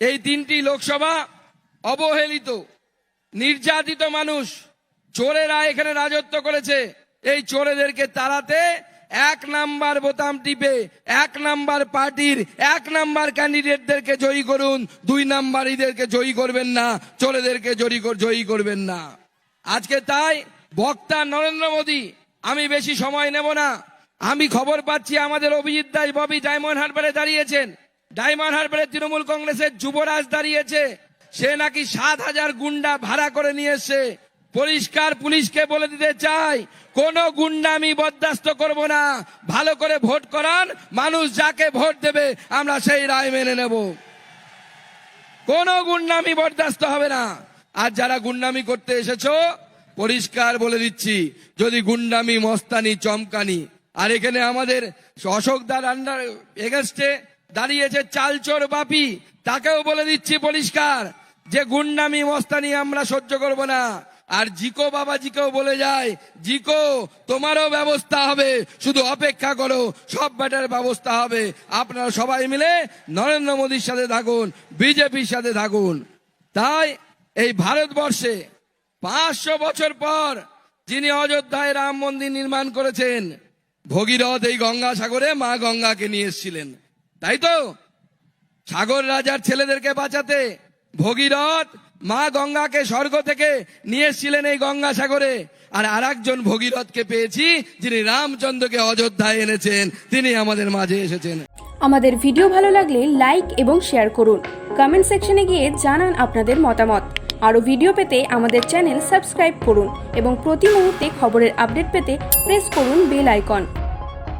এই তিনটি লোকসভা অবহেলিত, নির্যাতিত মানুষ চোরেরা এখানে রাজত্ব করেছে। এই চোরেদেরকে তাড়াতে এক নাম্বার বোতাম টিপে, এক নাম্বার পার্টির, এক নাম্বার ক্যান্ডিডেটদেরকে জয়ী করুন। দুই নাম্বারীদেরকে জয়ী করবেন না, চোরেদেরকে জয়ী জয়ী করবেন না। আজকে তাই বক্তা নরেন্দ্র মোদী, আমি বেশি সময় নেব না। আমি খবর পাচ্ছি আমাদের অভিজিৎ দাস, ববি ডায়মন্ড হারবারে দাঁড়িয়েছেন। ডায়মন্ড হারবারে তৃণমূল কংগ্রেসের যুবরাজ দাঁড়িয়েছে। সে নাকি সাত হাজার গুন্ডা ভাড়া করে নিয়ে পরিষ্কার পুলিশকে বলে দিতে চাই, কোন গুন্ডা আমি বরদাস্ত করব না। ভালো করে ভোট করান, মানুষ যাকে ভোট দেবে, আমরা সেই রায় মেনে নেব। কোনো গুন্ডামি বরদাস্ত হবে না। আর যারা গুন্ডামি করতে এসেছ, পরিষ্কার বলে দিচ্ছি, যদি গুন্ডামি, মস্তানি, চমকানি, আর এখানে আমাদের অশোক অশোকদার আন্ডার এগেস্টে দাঁড়িয়েছে চালচোর বাপি, তাকেও বলে দিচ্ছি পরিষ্কার, যে গুন্ডামি মস্তানি আমরা সহ্য করব না। আর জিকো বাবাজিকেও বলে যায়, জিকো, তোমারও ব্যবস্থা হবে, শুধু অপেক্ষা করো, সব ব্যাটার ব্যবস্থা হবে। আপনারা সবাই মিলে নরেন্দ্র মোদীর সাথে থাকুন, বিজেপির সাথে থাকুন। তাই এই ভারতবর্ষে পাঁচশো বছর পর যিনি অযোধ্যায় রাম মন্দির নির্মাণ করেছেন, ভগীরথ এই গঙ্গাসাগরে মা গঙ্গাকে নিয়ে এসেছিলেন। তাই তো সাগর রাজার ছেলেদেরকে বাঁচাতে ভগীরথ মা গঙ্গাকে স্বর্গ থেকে নিয়ে এসেছিলেন এই গঙ্গাসাগরে। আর আরেকজন ভগীরথকে পেয়েছি, যিনি রামচন্দ্রকে অযোধ্যায় এনেছেন। তিনি আমাদের মাঝে এসেছেন। আমাদের ভিডিও ভালো লাগলে লাইক এবং শেয়ার করুন। কমেন্ট সেকশনে গিয়ে জানান আপনাদের মতামত। আরও ভিডিও পেতে আমাদের চ্যানেল সাবস্ক্রাইব করুন এবং প্রতি মুহূর্তে খবরের আপডেট পেতে প্রেস করুন বেল আইকন।